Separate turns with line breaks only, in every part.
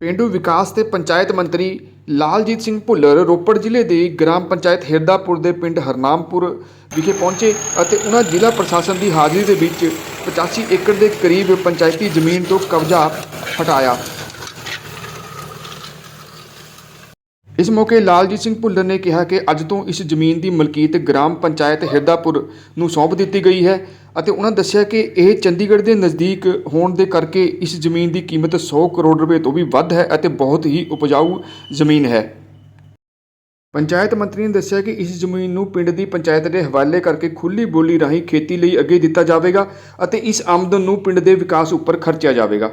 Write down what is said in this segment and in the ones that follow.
ਪੇਂਡੂ ਵਿਕਾਸ ਤੇ ਪੰਚਾਇਤ ਮੰਤਰੀ ਲਾਲਜੀਤ ਸਿੰਘ ਭੁੱਲਰ ਰੋਪੜ ਜ਼ਿਲ੍ਹੇ ਦੇ ਗ੍ਰਾਮ ਪੰਚਾਇਤ ਹਿਰਦਾਪੁਰ ਦੇ ਪਿੰਡ ਹਰਨਾਮਪੁਰ ਵਿਖੇ ਪਹੁੰਚੇ ਅਤੇ ਉਹਨਾਂ ਜ਼ਿਲ੍ਹਾ ਪ੍ਰਸ਼ਾਸਨ ਦੀ ਹਾਜ਼ਰੀ ਦੇ ਵਿੱਚ 85 ਏਕੜ ਦੇ ਕਰੀਬ ਪੰਚਾਇਤੀ ਜ਼ਮੀਨ ਤੋਂ ਕਬਜ਼ਾ ਹਟਾਇਆ। ਇਸ ਮੌਕੇ ਲਾਲਜੀਤ ਸਿੰਘ ਭੁੱਲਰ ਨੇ ਕਿਹਾ ਕਿ ਅੱਜ ਤੋਂ ਇਸ ਜ਼ਮੀਨ ਦੀ ਮਲਕੀਤ ਗ੍ਰਾਮ ਪੰਚਾਇਤ ਹਿਰਦਾਪੁਰ ਨੂੰ ਸੌਂਪ ਦਿੱਤੀ ਗਈ ਹੈ ਅਤੇ ਉਹਨਾਂ ਦੱਸਿਆ ਕਿ ਇਹ ਚੰਡੀਗੜ੍ਹ ਦੇ ਨਜ਼ਦੀਕ ਹੋਣ ਦੇ ਕਰਕੇ ਇਸ ਜ਼ਮੀਨ ਦੀ ਕੀਮਤ 100 ਕਰੋੜ ਰੁਪਏ ਤੋਂ ਵੀ ਵੱਧ ਹੈ ਅਤੇ ਬਹੁਤ ਹੀ ਉਪਜਾਊ ਜ਼ਮੀਨ ਹੈ। ਪੰਚਾਇਤ ਮੰਤਰੀ ਨੇ ਦੱਸਿਆ ਕਿ ਇਸ ਜ਼ਮੀਨ ਨੂੰ ਪਿੰਡ ਦੀ ਪੰਚਾਇਤ ਦੇ ਹਵਾਲੇ ਕਰਕੇ ਖੁੱਲੀ ਬੋਲੀ ਰਾਹੀਂ ਖੇਤੀ ਲਈ ਅੱਗੇ ਦਿੱਤਾ ਜਾਵੇਗਾ ਅਤੇ ਇਸ ਆਮਦਨ ਨੂੰ ਪਿੰਡ ਦੇ ਵਿਕਾਸ ਉੱਪਰ ਖਰਚਿਆ ਜਾਵੇਗਾ।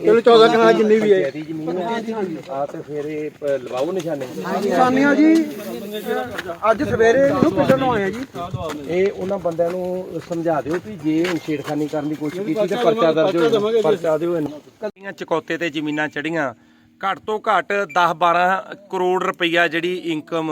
ਚਲੋ 14 ਕਨਾਲ ਜਿੰਨੀ ਵੀ ਹੈ।
ਦੀ ਜ਼ਮੀਨ ਹੈ ਆ ਤੇ ਫਿਰ ਇਹ ਪ- ਲਵਾਓ ਨਿਸ਼ਾਨੇ।
ਕਿਸਾਨੀਆਂ ਜੀ। ਅੱਜ ਸਵੇਰੇ ਇਹਨੂੰ ਪਿੰਡ ਨੂੰ ਆਏ ਆ ਜੀ।
ਇਹ ਉਹਨਾਂ ਬੰਦਿਆਂ ਨੂੰ ਸਮਝਾ ਦਿਓ ਵੀ ਜੇ ਛੇੜਖਾਨੀ ਕਰਨ ਦੀ ਕੋਸ਼ਿਸ਼ ਕੀਤੀ ਤੇ ਪਰਚਾ ਦਰਜ ਹੋਏਗਾ। ਪਰਚਾ ਦਿਓ ਇਹਨੂੰ। ਕੱਲੀਆਂ ਚਕੌਤੇ ਤੇ ਜ਼ਮੀਨਾਂ ਚੜੀਆਂ ਘੱਟ ਤੋਂ ਘੱਟ 10 12 ਕਰੋੜ ਰੁਪਈਆ ਜਿਹੜੀ ਇਨਕਮ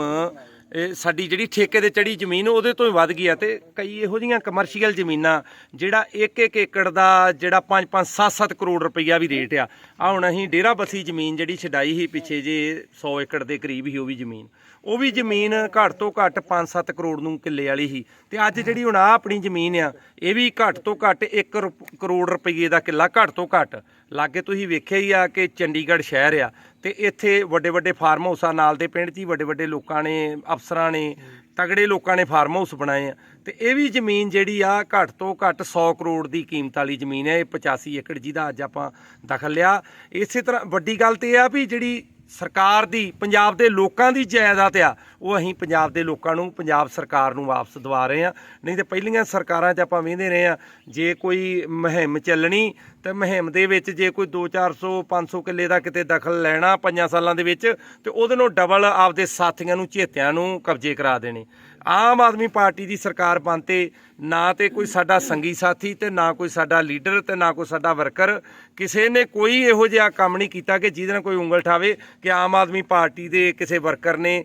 ਇਹ ਸਾਡੀ ਜਿਹੜੀ ਠੇਕੇ ਤੇ ਚੜੀ ਜ਼ਮੀਨ, ਉਹਦੇ ਤੋਂ ਹੀ ਵੱਧ ਗਈ ਆ ਤੇ ਕਈ ਇਹੋ ਜੀਆਂ ਕਮਰਸ਼ੀਅਲ ਜ਼ਮੀਨਾਂ, ਜਿਹੜਾ 1-1 ਏਕੜ ਦਾ ਜਿਹੜਾ 5-5 7-7 ਕਰੋੜ ਰੁਪਈਆ ਵੀ ਰੇਟ ਆ। ਆ ਹੁਣ ਅਸੀਂ ਡੇਰਾ ਬਸੀ ਜ਼ਮੀਨ ਜਿਹੜੀ ਛਡਾਈ ਸੀ ਪਿੱਛੇ ਜੇ 100 ਏਕੜ ਦੇ ਕਰੀਬ ਹੀ ਉਹ ਵੀ ਜ਼ਮੀਨ। ਉਹ ਵੀ ਜ਼ਮੀਨ ਘੱਟ ਤੋਂ ਘੱਟ 5-7 ਕਰੋੜ ਨੂੰ ਕਿੱਲੇ ਵਾਲੀ ਸੀ। ਤੇ ਅੱਜ ਜਿਹੜੀ ਹੁਣ ਆ ਆਪਣੀ ਜ਼ਮੀਨ ਆ, ਇਹ ਵੀ ਘੱਟ ਤੋਂ ਘੱਟ 1 ਕਰੋੜ ਰੁਪਈਏ ਦਾ ਕਿੱਲਾ ਘੱਟ ਤੋਂ ਘੱਟ। ਲਾਗੇ ਤੁਸੀਂ ਵੇਖਿਆ ਹੀ ਆ ਕਿ ਚੰਡੀਗੜ੍ਹ ਸ਼ਹਿਰ ਆ ਤੇ ਇੱਥੇ ਵੱਡੇ ਵੱਡੇ ਫਾਰਮ ਹਾਊਸਾਂ ਨਾਲ ਦੇ ਪਿੰਡ 'ਚ ਹੀ ਵੱਡੇ ਵੱਡੇ ਲੋਕਾਂ ਨੇ, ਅਫਸਰਾਂ ਨੇ, ਤਗੜੇ ਲੋਕਾਂ ਨੇ ਫਾਰਮ ਹਾਊਸ ਬਣਾਏ ਆ। ਤੇ ਇਹ ਵੀ ਜ਼ਮੀਨ ਜਿਹੜੀ ਆ ਘੱਟ ਤੋਂ ਘੱਟ 100 ਕਰੋੜ ਦੀ ਕੀਮਤ ਵਾਲੀ ਜ਼ਮੀਨ ਹੈ ਇਹ 85 ਏਕੜ ਜਿਹਦਾ ਅੱਜ ਆਪਾਂ ਦਖਲ ਲਿਆ। ਇਸੇ ਤਰ੍ਹਾਂ ਵੱਡੀ ਗੱਲ ਤੇ ਇਹ ਆ ਵੀ ਜਿਹੜੀ ਸਰਕਾਰ ਦੀ, ਪੰਜਾਬ ਦੇ ਲੋਕਾਂ ਦੀ ਜਾਇਦਾਦ ਆ, ਉਹ ਅਸੀਂ ਪੰਜਾਬ ਦੇ ਲੋਕਾਂ ਨੂੰ, ਪੰਜਾਬ ਸਰਕਾਰ ਨੂੰ ਵਾਪਸ ਦਵਾ ਰਹੇ ਆ ਨਹੀਂ ਤੇ ਪਹਿਲੀਆਂ ਸਰਕਾਰਾਂ 'ਚ ਆਪਾਂ ਵੇਂਦੇ ਰਹੇ ਆ ਜੇ ਕੋਈ ਮੁਹਿੰਮ ਚੱਲਣੀ, ਤੇ ਮੁਹਿੰਮ ਦੇ ਵਿੱਚ ਜੇ ਕੋਈ 2 400 500 ਕਿੱਲੇ ਦਾ ਕਿਤੇ ਦਖਲ ਲੈਣਾ ਪੰਜਾਂ ਸਾਲਾਂ ਦੇ ਵਿੱਚ, ਤੇ ਉਹਦੇ ਨੂੰ ਡਬਲ ਆਪਦੇ ਸਾਥੀਆਂ ਨੂੰ, ਚੇਤਿਆਂ ਨੂੰ ਕਬਜ਼ੇ ਕਰਾ ਦੇਣੇ। ਆਮ ਆਦਮੀ ਪਾਰਟੀ ਦੀ ਸਰਕਾਰ ਬਣਤੇ ਨਾ ਤੇ ਕੋਈ ਸਾਡਾ ਸੰਗੀ ਸਾਥੀ ਤੇ ਨਾ ਕੋਈ ਸਾਡਾ ਲੀਡਰ ਤੇ ਨਾ ਕੋਈ ਸਾਡਾ ਵਰਕਰ, ਕਿਸੇ ਨੇ ਕੋਈ ਇਹੋ ਜਿਹਾ ਕੰਮ ਨਹੀਂ ਕੀਤਾ ਕਿ ਜਿਹਦੇ ਨਾਲ ਕੋਈ ਉਂਗਲ ਠਾਵੇ ਕਿ ਆਮ ਆਦਮੀ ਪਾਰਟੀ ਦੇ ਕਿਸੇ ਵਰਕਰ ਨੇ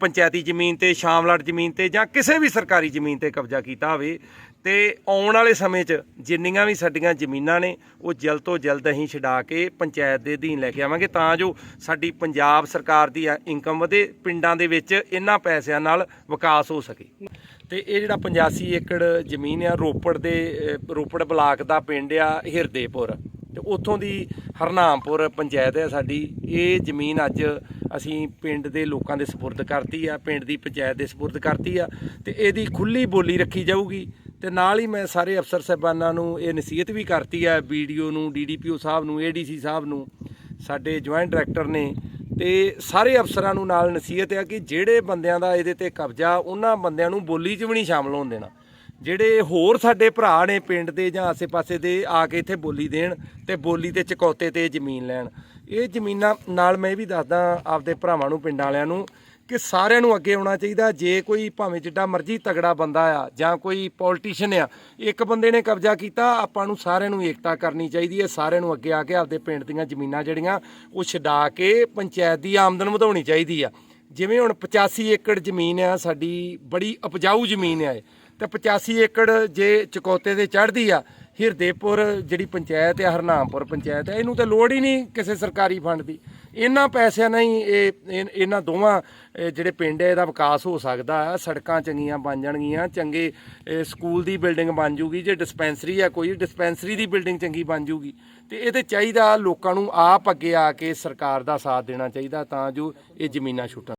ਪੰਚਾਇਤੀ ਜ਼ਮੀਨ ਤੇ, ਸ਼ਾਮਲਾਟ ਜ਼ਮੀਨ ਤੇ ਜਾਂ ਕਿਸੇ ਵੀ ਸਰਕਾਰੀ ਜ਼ਮੀਨ ਤੇ ਕਬਜ਼ਾ ਕੀਤਾ ਹੋਵੇ। ਤੇ ਆਉਣ ਵਾਲੇ ਸਮੇਂ 'ਚ ਜਿੰਨੀਆਂ ਵੀ ਸਾਡੀਆਂ ਜ਼ਮੀਨਾਂ ਨੇ, ਉਹ ਜਲਦ ਤੋਂ ਜਲਦ ਅਸੀਂ ਛਡਾ ਕੇ ਪੰਚਾਇਤ ਦੇ ਅਧੀਨ ਲੈ ਕੇ ਆਵਾਂਗੇ, ਤਾਂ ਜੋ ਸਾਡੀ ਪੰਜਾਬ ਸਰਕਾਰ ਦੀ ਇਨਕਮ ਵਧੇ, ਪਿੰਡਾਂ ਦੇ ਵਿੱਚ ਇਹਨਾਂ ਪੈਸਿਆਂ ਨਾਲ ਵਿਕਾਸ ਹੋ ਸਕੇ। ਤੇ ਇਹ ਜਿਹੜਾ 85 ਏਕੜ ਜ਼ਮੀਨ ਆ, ਰੋਪੜ ਦੇ ਰੋਪੜ ਬਲਾਕ ਦਾ ਪਿੰਡ ਆ, ਹਿਰਦੇਪੁਰ। ਤੇ ਉੱਥੋਂ ਦੀ ਹਰਨਾਮਪੁਰ ਪੰਚਾਇਤ ਹੈ ਸਾਡੀ, ਇਹ ਜ਼ਮੀਨ ਅੱਜ ਅਸੀਂ ਪਿੰਡ ਦੇ ਲੋਕਾਂ ਦੇ ਸਪੁਰਦ ਕਰਤੀ ਆ, ਪਿੰਡ ਦੀ ਪੰਚਾਇਤ ਦੇ ਸਪੁਰਦ ਕਰਤੀ ਆ, ਤੇ ਇਹਦੀ ਖੁੱਲੀ ਬੋਲੀ ਰੱਖੀ ਜਾਊਗੀ। ਤੇ ਨਾਲ ਹੀ ਮੈਂ ਸਾਰੇ ਅਫਸਰ ਸਾਹਿਬਾਨਾਂ ਨੂੰ ਇਹ ਨਸੀਹਤ ਵੀ ਕਰਤੀ ਆ ਵੀਡੀਓ ਨੂੰ ਡੀਡੀਪੀਓ ਸਾਹਿਬ ਨੂੰ ਏਡੀਸੀ ਸਾਹਿਬ ਨੂੰ, ਸਾਡੇ ਜੁਆਇੰਟ ਡਾਇਰੈਕਟਰ ਨੇ, ਤੇ ਸਾਰੇ ਅਫਸਰਾਂ ਨੂੰ ਨਾਲ ਨਸੀਹਤ ਆ ਕਿ ਜਿਹੜੇ ਬੰਦਿਆਂ ਦਾ ਇਹਦੇ ਤੇ ਕਬਜ਼ਾ, ਉਹਨਾਂ ਬੰਦਿਆਂ ਨੂੰ ਬੋਲੀ 'ਚ ਵੀ ਨਹੀਂ ਸ਼ਾਮਲ ਹੋਣ ਦੇਣਾ। ਜਿਹੜੇ ਹੋਰ ਸਾਡੇ ਭਰਾ ਨੇ ਪਿੰਡ ਦੇ ਜਾਂ ਆਸੇ-ਪਾਸੇ ਦੇ ਆ ਕੇ ਇੱਥੇ ਬੋਲੀ ਦੇਣ ਤੇ ਬੋਲੀ ਤੇ ਚਕੌਤੇ ਤੇ ਜ਼ਮੀਨ ਲੈਣ। ਇਹ ਜ਼ਮੀਨਾਂ ਨਾਲ ਮੈਂ ਇਹ ਵੀ ਦੱਸਦਾ ਆਪਦੇ ਭਰਾਵਾਂ ਨੂੰ, ਪਿੰਡਾਂ ਵਾਲਿਆਂ ਨੂੰ ਕਿ ਸਾਰਿਆਂ ਨੂੰ ਅੱਗੇ ਆਉਣਾ ਚਾਹੀਦਾ। ਜੇ ਕੋਈ ਭਾਵੇਂ ਜਿੱਡਾ ਮਰਜ਼ੀ ਤਗੜਾ ਬੰਦਾ ਆ ਜਾਂ ਕੋਈ ਪੋਲੀਟੀਸ਼ੀਅਨ ਆ, ਇੱਕ ਬੰਦੇ ਨੇ ਕਬਜ਼ਾ ਕੀਤਾ, ਆਪਾਂ ਨੂੰ ਸਾਰਿਆਂ ਨੂੰ ਏਕਤਾ ਕਰਨੀ ਚਾਹੀਦੀ ਹੈ। ਸਾਰਿਆਂ ਨੂੰ ਅੱਗੇ ਆ ਕੇ ਆਪਦੇ ਪਿੰਡ ਦੀਆਂ ਜ਼ਮੀਨਾਂ ਜਿਹੜੀਆਂ, ਉਹ ਛਡਾ ਕੇ ਪੰਚਾਇਤ ਦੀ ਆਮਦਨ ਵਧਾਉਣੀ ਚਾਹੀਦੀ ਆ। ਜਿਵੇਂ ਹੁਣ 85 ਏਕੜ ਜ਼ਮੀਨ ਆ, ਸਾਡੀ ਬੜੀ ਉਪਜਾਊ ਜ਼ਮੀਨ ਆ ਇਹ। ਤੇ 85 ਏਕੜ ਜੇ ਚਕੋਤੇ ਤੇ ਚੜ੍ਹਦੀ ਆ ਹਿਰਦੇਪੁਰ ਜਿਹੜੀ ਪੰਚਾਇਤ ਹੈ ਹਰਨਾਮਪੁਰ ਪੰਚਾਇਤ ਹੈ ਇਹਨੂੰ ਤਾਂ ਲੋੜ ਹੀ ਨਹੀਂ ਕਿਸੇ ਸਰਕਾਰੀ ਫੰਡ ਦੀ। ਇਹਨਾਂ ਪੈਸਿਆਂ ਨਾਲ ਹੀ ਇਹ, ਇਹ- ਇਹਨਾਂ ਦੋਵਾਂ, ਇਹ ਜਿਹੜੇ ਪਿੰਡ ਹੈ ਇਹਦਾ ਵਿਕਾਸ ਹੋ ਸਕਦਾ ਹੈ ਸੜਕਾਂ ਚੰਗੀਆਂ ਬਣ ਜਾਣਗੀਆਂ, ਚੰਗੇ, ਇਹ ਸਕੂਲ ਦੀ ਬਿਲਡਿੰਗ ਬਣ ਜੂਗੀ, ਜੇ ਡਿਸਪੈਂਸਰੀ ਹੈ ਕੋਈ ਡਿਸਪੈਂਸਰੀ ਦੀ ਬਿਲਡਿੰਗ ਚੰਗੀ ਬਣ ਜੂਗੀ। ਤੇ ਇਹ ਤੇ ਚਾਹੀਦਾ ਲੋਕਾਂ ਨੂੰ ਆਪ ਅੱਗੇ ਆ ਕੇ ਸਰਕਾਰ ਦਾ ਸਾਥ ਦੇਣਾ ਚਾਹੀਦਾ ਤਾਂ ਜੋ ਇਹ ਜ਼ਮੀਨਾਂ ਛੁੱਟਣ।